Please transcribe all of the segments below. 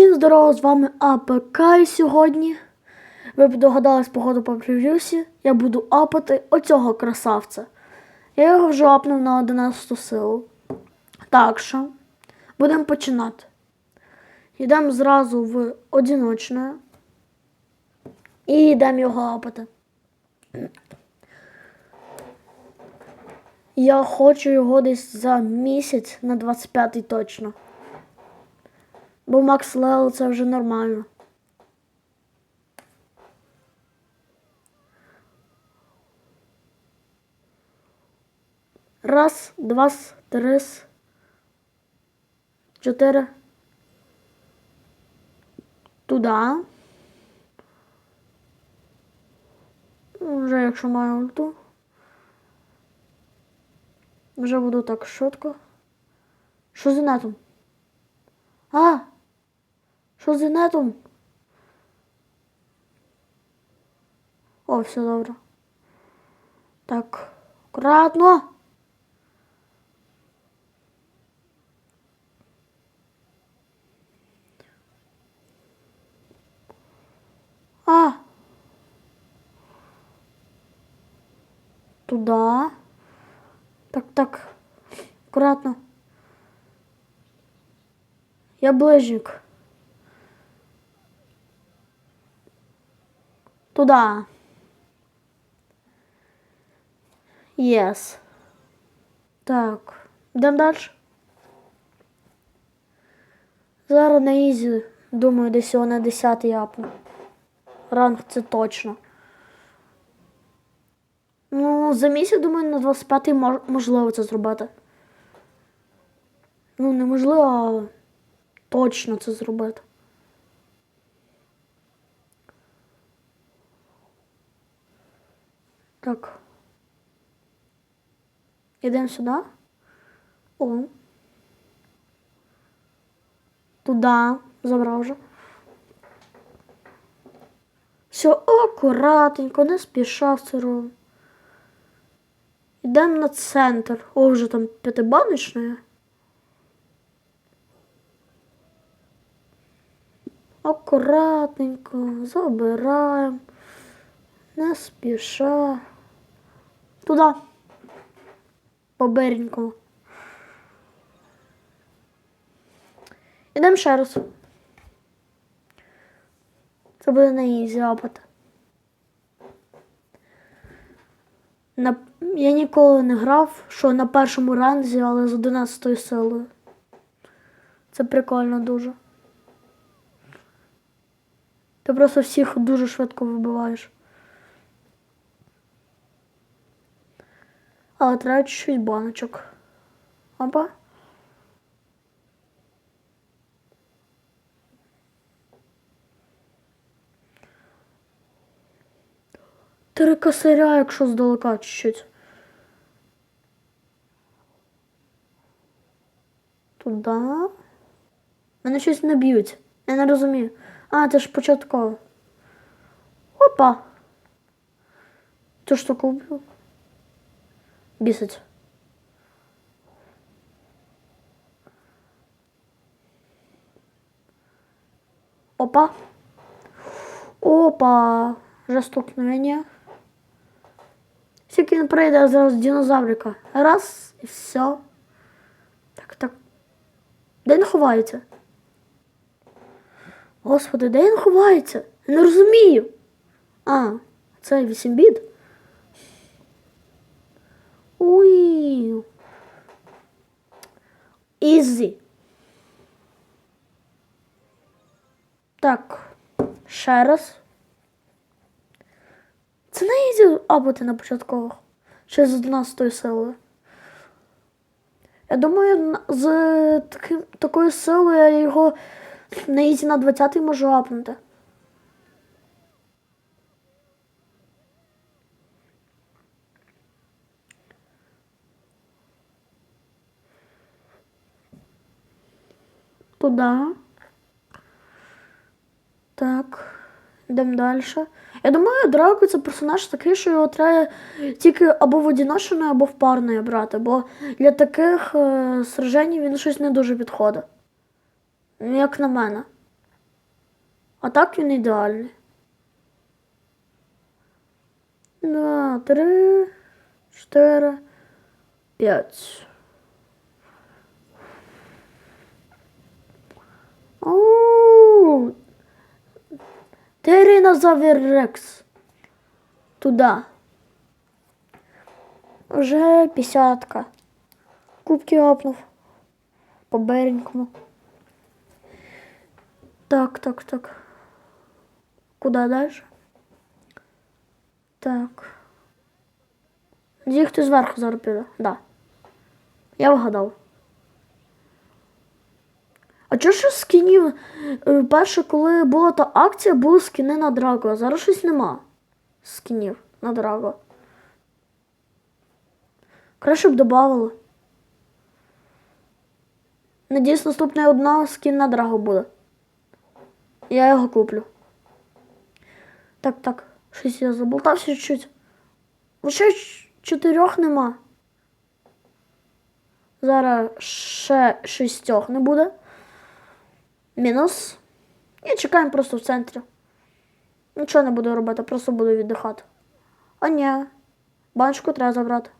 Всім здорово, з вами АПК і сьогодні. Ви б догадались походу по прев'юсі, я буду апати оцього красавця. Я його вже апнув на 11 силу. Так що, будемо починати. Йдемо зразу в одиночне. І йдемо його апати. Я хочу його десь за місяць на 25 точно. Бо Макс Лео це вже нормально. Раз, два, три, чотири. Туда. Вже якщо маю ульту. Вже буду так швидко. Що з інетом? А! Що з інетом? О, все добре. Так, акуратно. А. Туда. Так, так. Аккуратно. Я ближник. Туда. Yes. Так. Йдемо далі. Зараз на ізі, думаю, десь його на 10 япну. Ранг це точно. Ну, за місяць, думаю, на 25 мож- можливо це зробити. Ну, неможливо, а точно це зробити. Так. Ідемо сюди. О. Туди. Забрав вже. Все акуратненько, не спіша все робимо. Йдемо на центр. О, вже там п'ятибаночне. Акуратненько, забираємо. Не спіша. Туди. Поберенького. Ідемо ще раз. Це буде на ізі апати. На... Я ніколи не грав, що на першому ранзі, але з 11 силою. Це прикольно дуже. Ти просто всіх дуже швидко вибиваєш. Але треба чуть-чуть баночок. Опа. Три косаря, якщо здалека чуть-чуть. Туда. Мене щось не б'ють. Я не розумію. А, це ж початково. Опа. Цю штуку вбив. Бісить. Опа. Опа. Вже столкновення. Тільки він прийде зараз динозаврика. Раз і все. Так, так. Де він ховається? Господи, де він ховається? Я не розумію. А, це 8 біт. Уй. Ізі. Так, ще раз. Це не ізі абути на початкових. Ще з 11 силою. Я думаю, з таким, такою силою я його на ізі на 20 можу апнути. Туда. Так. Йдемо далі. Я думаю, Драко це персонаж такий, що його треба тільки або в одіночне, або в парне брати, бо для таких е, сражень він щось не дуже підходить. Ну, Як на мене. А так він ідеальний. Два, три, чотири, п'ять. Оу. Тиринозавр Рекс. Туда. Вже п'ятдесятка. Кубки опнув. По беренькому. Так, так, так. Куда дальше? Так. Зі хто зверху зараз піде? Да. Я вгадав. А чого ж скінів? е, Перше, коли була та акція, були скіни на Драго, а зараз щось нема. Скінів на Драго. Краще б додавали. Надіюсь, наступна одна скін на Драго буде. Я його куплю. Так, так. Щось я заболтався чуть-чуть. Ще чотирьох нема. Зараз ще шістьох не буде. Мінус. І чекаємо просто в центрі. Нічого не буду робити, просто буду віддихати. А ні. Баночку треба забрати.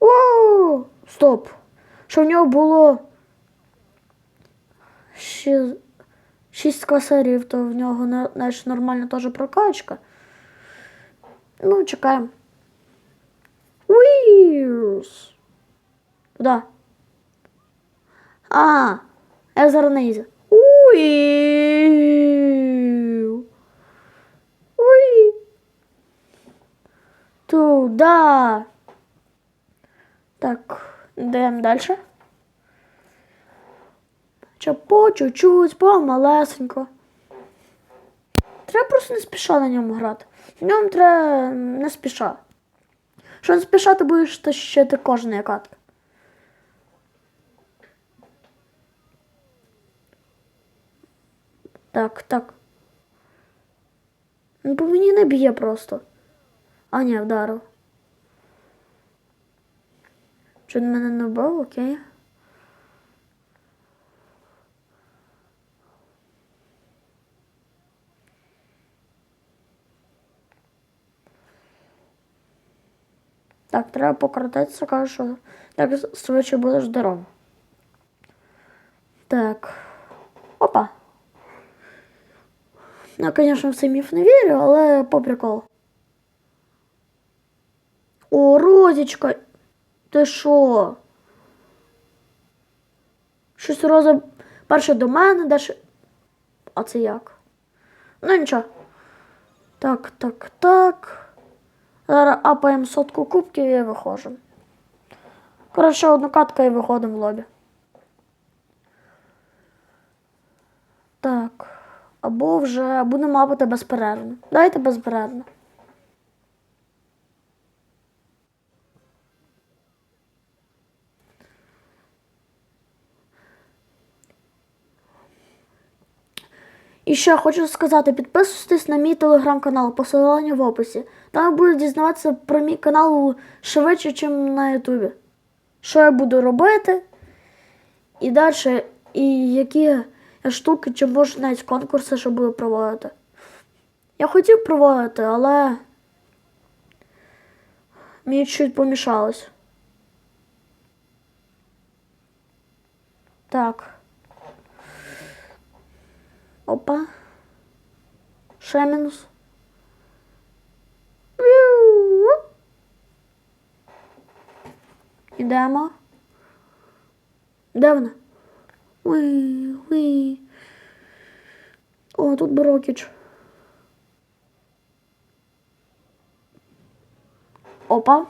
О, стоп. Що в нього було ші- шість квасарів, то в нього на- значить, нормальна теж прокачка. Ну, чекаємо. Уіс. Куда? А, я зараз на ізі. Уі. Уі. Туда. Так, йдемо далі. Чи по чуть-чуть, помалесенько. Треба просто не спіша на ньому грати. В ньому треба не спіша. Що не спіша, ти будеш тащити кожної катки. Так, так. Ну, по мені не б'є просто. А, ні, вдарив. Чи він мене не вбив, окей. Так, треба пократитися, кажу, що так швидше будеш здоровим. Так. Опа. Я, звісно, в цей міф не вірю, але по приколу. О, Розічка. Ти що? Щось Роза перше до мене, далі. А це як? Ну нічого. Так, так, так. Зараз апаємо сотку кубків і виходимо. Коротше, одну катку і виходимо в лобі. Так. Або вже будемо апати безперервно. Дайте безперервно. І ще хочу сказати, підписуйтесь на мій телеграм-канал, посилання в описі. Там ви будете дізнаватися про мій канал швидше, ніж на Ютубі. Що я буду робити, і далі, і які штуки, чи може навіть конкурси, що буду проводити. Я хотів проводити, але мені чуть помішалось. Так. Опа. Ще мінус. Ідемо. Де вона? Уй, уй. О, тут Брокіч. Опа.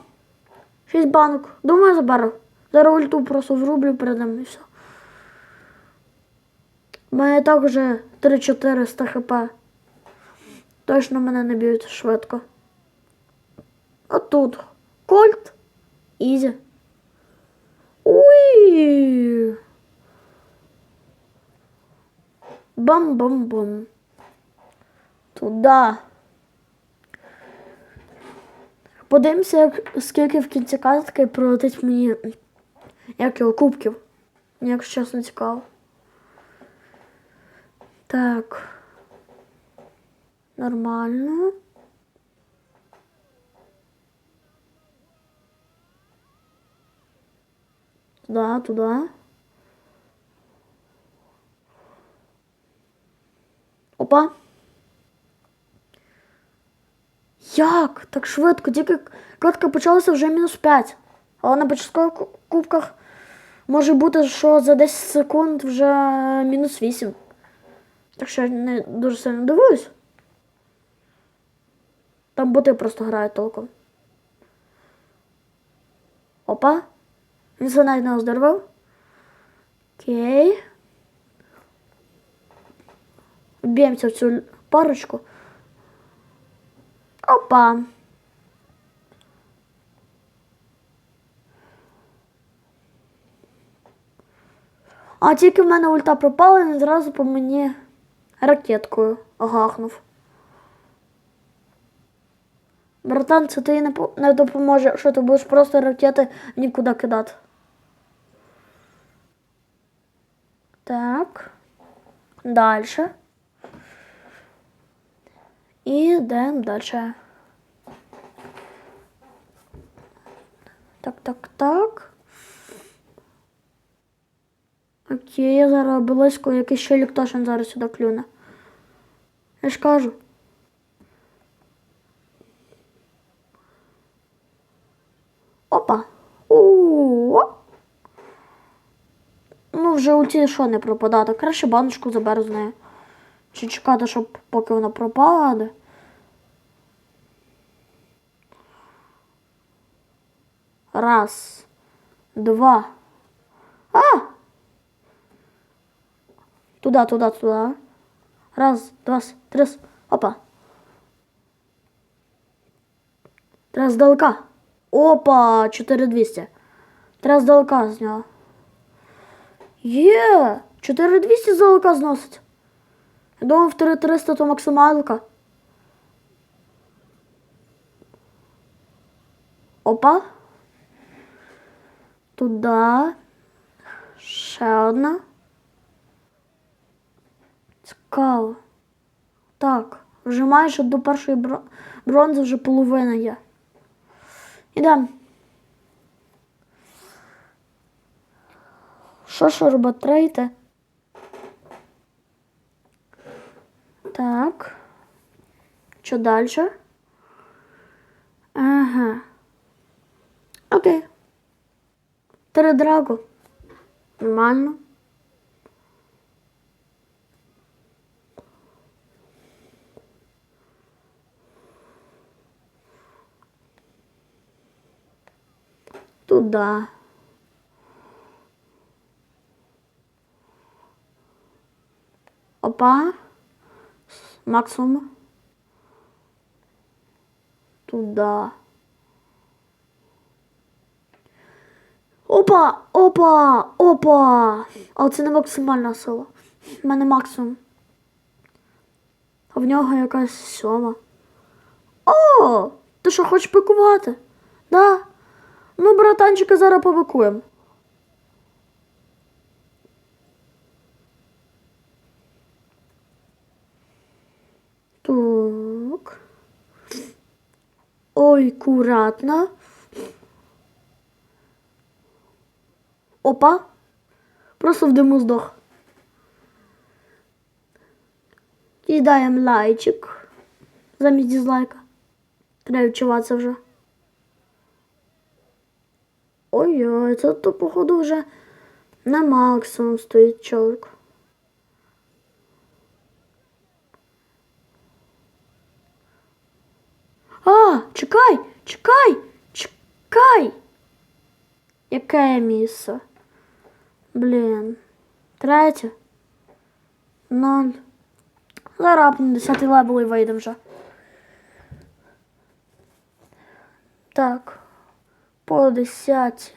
Шість банок. Думаю, заберу. Зараз ульту просто врублю передам і все. У мене так вже 3-400 хп. Точно мене не б'ють швидко. А тут Кольт. Ізі. Уй. Бам-бам-бам. Туда. Подивимося, як, скільки в кінці картки прилетить мені як його кубків. Мені, якщо чесно цікаво. Так. Нормально. Туда, туда. Опа. Як? Так швидко, тільки катка почалася вже мінус 5. Але на початкових кубках може бути, що за 10 секунд вже мінус 8. Так що я не дуже сильно дивуюсь. Там боти просто грають толком. Опа. Він це навіть не оздоровив. Окей. Вб'ємося в цю парочку. Опа. А тільки в мене ульта пропала, він зразу по мені ракеткою гахнув. Братан, це ти не, не допоможе, якщо ти будеш просто ракети нікуди кидати. Так. Дальше. І йдемо далі. Так, так, так. Окей, я зараз близько якийсь ще ліктошин зараз сюди клюне. Я ж кажу. Опа. О. Ну, вже у ті що не пропадати. Краще баночку заберу з нею. Чи чекати, щоб поки вона пропаде. Раз. Два. А! Туда, туда, туда. Раз, два, три. Опа. Треба здалека. Опа, 4200. Треба здалека з нього. Є! 4200 здалека зносить. Я думав, 3300 то максималка. Опа. Туда. Ще одна. Цікаво. Так, вже майже до першої бронзи вже половина є. Ідемо. Що ж робити трейте? Так. Що далі? Ага. Окей. Три драго. Нормально. Туда. Опа. Максимум. Туда. Опа! Опа! Опа! Але це не максимальна сила. У мене максимум. А в нього якась сьома. О! Ти що хочеш пикувати? Да. Ну, братанчика, зараз побикуємо. Так. Ой, аккуратно. Опа. Просто в диму здох. Кидаємо лайчик. Замість дизлайка. Треба відчуватися вже. Ой-ой, це то, походу, вже на максимум стоїть чоловік. А, чекай, чекай, чекай. Яке місце? Блін. Третє. Ноль. Зараз на 10 левел і вийде вже. Так. По 10.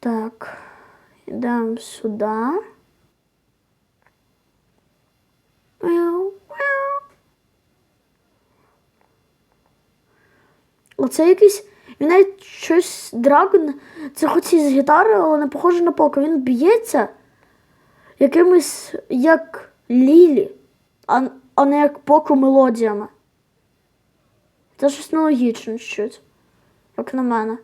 Так. Йдемо сюди. Мяу, Оце якийсь Він навіть щось драгон. Це хоч і з гітари, але не похоже на полка. Він б'ється якимось як лілі, а, а не як поку мелодіями. Це щось нелогічно чуть, як на мене.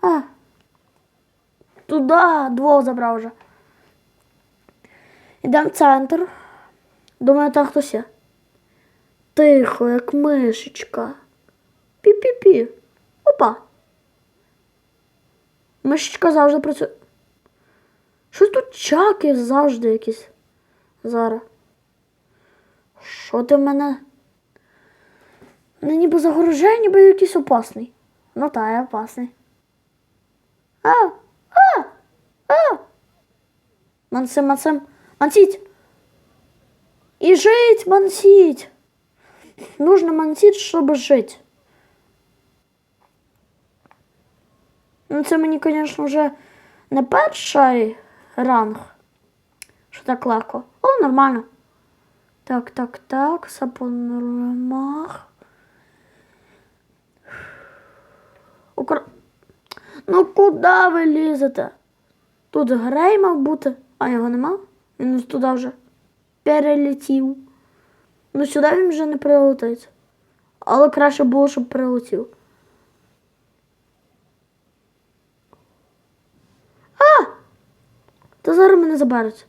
А. Туди двох забрав вже. Йдемо в центр. Думаю, там хтось є. Тихо, як мишечка. Пі-пі-пі. Опа. Мишечка завжди працює. Що тут чаки завжди якісь? Зараз. Що ти мене? Ну, ніби загорожає, ніби якийсь опасний. Ну та, я опасний. А! А! А! Мансим, мансим. Мансіть! И жить, мансить. Нужно мансить, чтобы жить. Ну, це мені, звісно, вже не перший ранг. Що так легко. О, нормально. Так, так, так, сапонормах. Укра... Ну куди ви лізете? Тут грей мав бути, а його нема. Він туди вже перелетів. Ну сюди він вже не прилетить. Але краще було, щоб прилетів. А! Та зараз мене заберуть.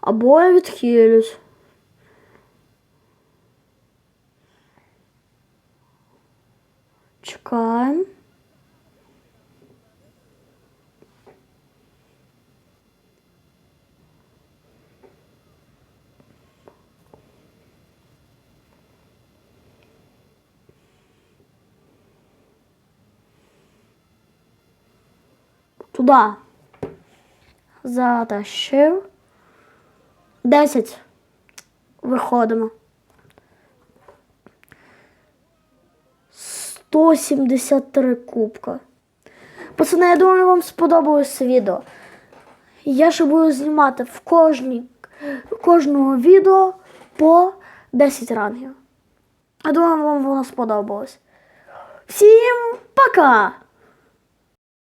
Або я відхилюсь. Чекаємо. Туди. Затащив. Десять. Виходимо. 173 кубка. Пацани, я думаю, вам сподобалось відео. Я ще буду знімати в кожній, кожного відео по 10 рангів. Я думаю, вам воно сподобалось. Всім пока!